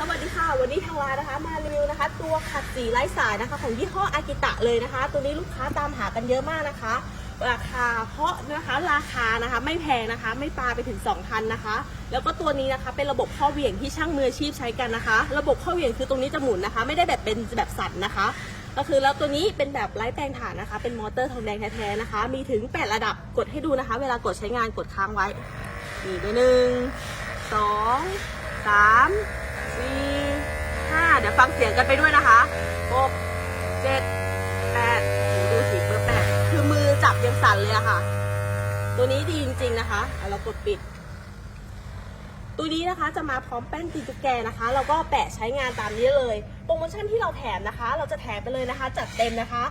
สวัสดีค่ะวันนี้ทางร้านนะคะมารีวิวนะคะ ตัวขัดสีไร้สายนะคะ ของยี่ห้ออากิตะเลยนะคะ ตัวนี้ลูกค้าตามหากันเยอะมากนะคะ ราคาเพราะนะคะราคานะคะ ไม่แพงนะคะ ไม่ปาไปถึง2พันนะคะ แล้วก็ตัวนี้นะคะเป็นระบบข้อเหวี่ยงที่ช่างมืออาชีพใช้กันนะคะ ระบบข้อเหวี่ยงคือตรงนี้จะหมุนนะคะ ไม่ได้แบบเป็นแบบสั่นนะคะ ก็คือแล้วตัวนี้เป็นแบบไร้แปลงฐานนะคะ เป็นมอเตอร์ทองแดงแท้ๆนะคะ มีถึง 8 ระดับกดให้ดูนะคะ เวลากดใช้งานกดค้างไว้นี่ด้วหนึ่งสองสาม สี่ห้าเดี๋ยวฟังเสียงกันไปด้วยนะคะหกเจ็ดแปดดูสิเบอร์แปดคือมือจับยังสั่นเลยอะค่ะ ตัวนี้ดีจริง ๆ นะคะเอาเรากดปิด ตัวนี้นะคะจะมาพร้อมแป้นตีตุ๊กแกนะคะแล้วก็แปะใช้งานตามนี้เลยโปรโมชั่นที่เราแถมนะคะ เราจะแถมไปเลยนะคะ จัดเต็มนะคะ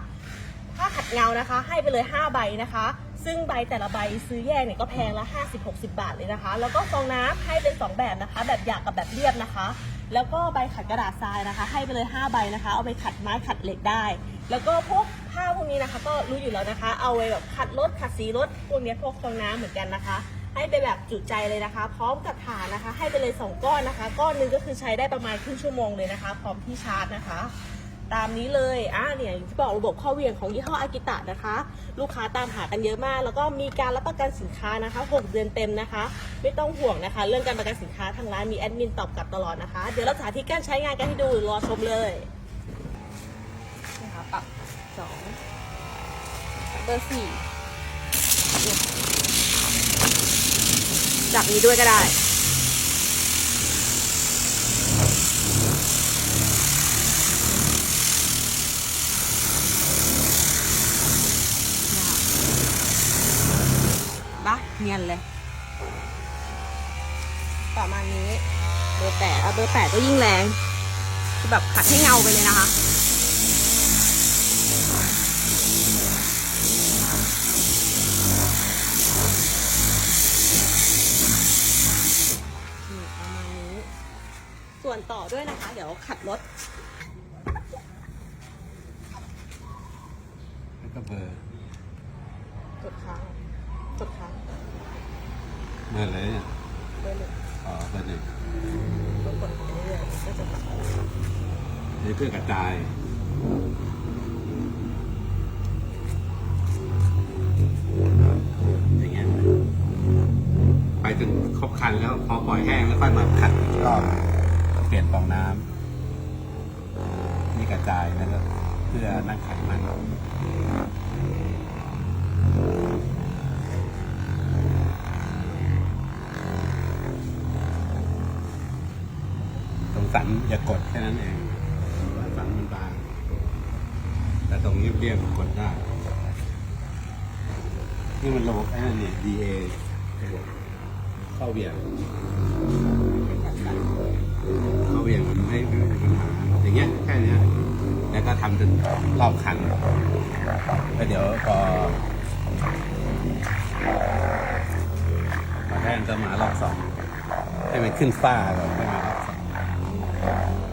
ผ้าขัดเงานะคะ ให้ไปเลย 5 ใบนะคะ ซึ่งใบแต่ละใบซื้อแยกเนี่ยก็แพงละ50-60 บาทเลยนะคะ แล้วก็ฟองน้ำให้เป็น 2 แบบนะคะ แบบหยาบกับแบบเรียบนะคะ แล้วก็ใบขัดกระดาษทรายนะคะ ให้ไปเลย 5 ใบนะคะ เอาไปขัดไม้ขัดเหล็กได้ แล้วก็พวกผ้าพวกนี้นะคะ ก็รู้อยู่แล้วนะคะ เอาไว้แบบขัดรถขัดสีรถพวกนี้พวกฟองน้ำเหมือนกันนะคะ ให้ไปแบบจุใจเลยนะคะ พร้อมกับฐานนะคะ ให้ไปเลย 2 ก้อนนะคะ ก้อนหนึงก็คือใช้ได้ประมาณครึ่งชั่วโมงเลยนะคะ พร้อมที่ชาร์จนะคะ ตามนี้เลยอ่าเนี่ยอย่างที่บอกระบบข้อเหวี่ยงของยี่ห้ออากิตะนะคะ ลูกค้าตามหากันเยอะมาก แล้วก็มีการรับประกันสินค้านะคะ 6 เดือนเต็มนะคะ ไม่ต้องห่วงนะคะ เรื่องการประกันสินค้าทางร้านมีแอดมินตอบกลับตลอดนะคะ เดี๋ยวเราสาธิตการใช้งานกันให้ดูรอชมเลยนะคะปรับสองเบอร์สี่เนี่ยจับนี้ด้วยก็ได้ เนียนเลย ประมาณนี้ เบอร์แปดเอาเบอร์แปดก็ยิ่งแรงคือแบบขัดให้เงาไปเลยนะคะนี่ประมาณนี้ ส่วนต่อด้วยนะคะ เดี๋ยวขัดรถแล้วก็เบอร์กดค้างกดค้าง เบอร์เลยเนี่ยเบอร์หนึ่งอ๋อเบอร์หนึ่งก็กดไปเรื่อยๆก็จะตัดนี่เพื่อกระจายอย่างเงี้ยไปจนครบคันแล้วพอปล่อยแห้งแล้วค่อยมาขัดอีกรอบเปลี่ยนฟองน้ำนี่กระจายแล้วก็เพื่อนั่งขัดมัน ตรง สันอย่ากดแค่นั้นเองสันมันบางแต่ตรงนี้เรียบๆกดได้นี่มันระบบไอ้นั่นนี่ DA ระบบเข้าเวียงเข้าเวียงมันไม่ไม่มีปัญหาอย่างเงี้ยแค่นี้แล้วก็ทำจนรอบคันแล้วเดี๋ยวพอพอแท่นจะมารอบสองให้มันขึ้นฟ้าก่อนให้มัน Yeah.